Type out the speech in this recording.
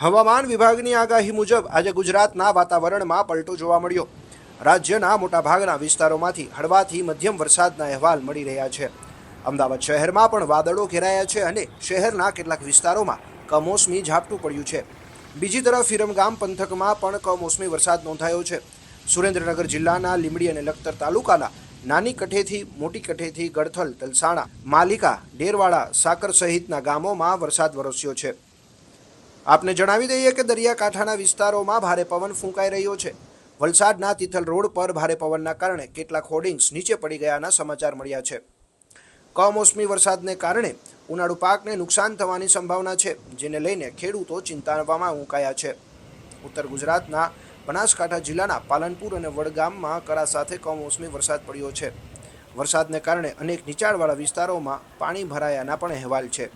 હવામાન વિભાગની આગાહી મુજબ આજે ગુજરાતના વાતાવરણમાં પલટો જોવા મળ્યો. રાજ્યના મોટાભાગના વિસ્તારોમાંથી હળવાથી મધ્યમ વરસાદના અહેવાલ મળી રહ્યા છે. અમદાવાદ શહેરમાં પણ વાદળો ઘેરાયા છે અને શહેરના કેટલાક વિસ્તારોમાં કમોસમી ઝાપટું પડ્યું છે. બીજી તરફ વિરમગામ પંથકમાં પણ કમોસમી વરસાદ નોંધાયો છે. સુરેન્દ્રનગર જિલ્લાના લીમડી અને લખતર તાલુકાના નાની કઠેથી મોટી કઠેથી ગડથલ તલસાણા, માલિકા, ડેરવાડા, સાકર સહિતના ગામોમાં વરસાદ વરસ્યો છે. આપને જણાવી દઈએ કે દરિયાકાંઠાના વિસ્તારોમાં ભારે પવન ફૂંકાઈ રહ્યો છે. વલસાડના તિથલ રોડ પર ભારે પવનના કારણે કેટલાક હોર્ડિંગ્સ નીચે પડી ગયાના સમાચાર મળ્યા છે. કમોસમી વરસાદને કારણે ઉનાળુ પાકને નુકસાન થવાની સંભાવના છે, જેને લઈને ખેડૂતો ચિંતામાં મુકાયા છે. ઉત્તર ગુજરાતના બનાસકાંઠા જિલ્લાના પાલનપુર અને વડગામમાં કરા સાથે કમોસમી વરસાદ પડ્યો છે. વરસાદને કારણે અનેક નીચાણવાળા વિસ્તારોમાં પાણી ભરાયાના પણ અહેવાલ છે.